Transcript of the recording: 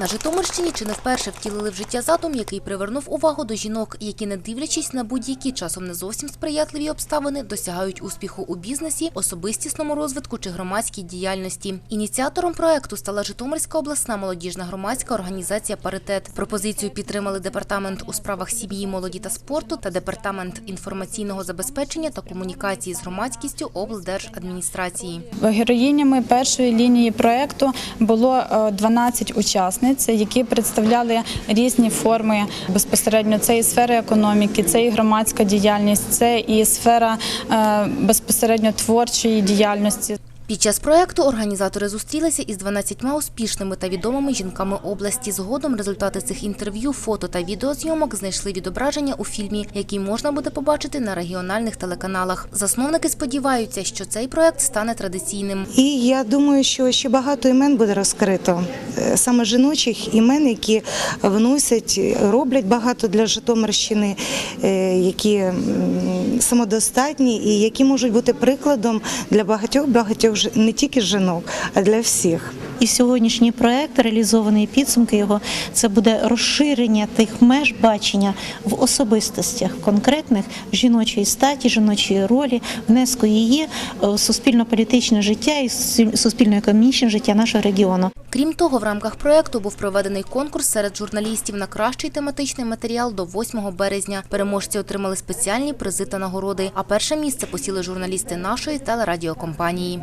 На Житомирщині чи не вперше втілили в життя задум, який привернув увагу до жінок, які, не дивлячись на будь-які часом не зовсім сприятливі обставини, досягають успіху у бізнесі, особистісному розвитку чи громадській діяльності. Ініціатором проекту стала Житомирська обласна молодіжна громадська організація Паритет. Пропозицію підтримали департамент у справах сім'ї, молоді та спорту та департамент інформаційного забезпечення та комунікації з громадськістю облдержадміністрації. Героїнями першої лінії проекту було е, 12 учасниць, які представляли різні форми безпосередньо. Це і сфера економіки, це і громадська діяльність, це і сфера е, безпосередньо творчої діяльності. Під час проекту організатори зустрілися із 12 успішними та відомими жінками області. Згодом результати цих інтерв'ю, фото та відеозйомок знайшли відображення у фільмі, який можна буде побачити на регіональних телеканалах. Засновники сподіваються, що цей проект стане традиційним. І я думаю, що ще багато імен буде розкрито, е, саме жіночих імен, які вносять, роблять багато для Житомирщини, е, які самодостатні і які можуть бути прикладом для багатьох багатьох не тільки жінок, а для всіх. І сьогоднішній проект, реалізований підсумки його, це буде розширення тих меж бачення в особистостях конкретних жіночої статі, жіночої ролі, внеску її в суспільно-політичне життя і суспільно-економічне життя нашого регіону. Крім того, в рамках проекту був проведений конкурс серед журналістів на кращий тематичний матеріал до 8 березня. Переможці отримали спеціальні призи та нагороди. А перше місце посіли журналісти нашої телерадіокомпанії.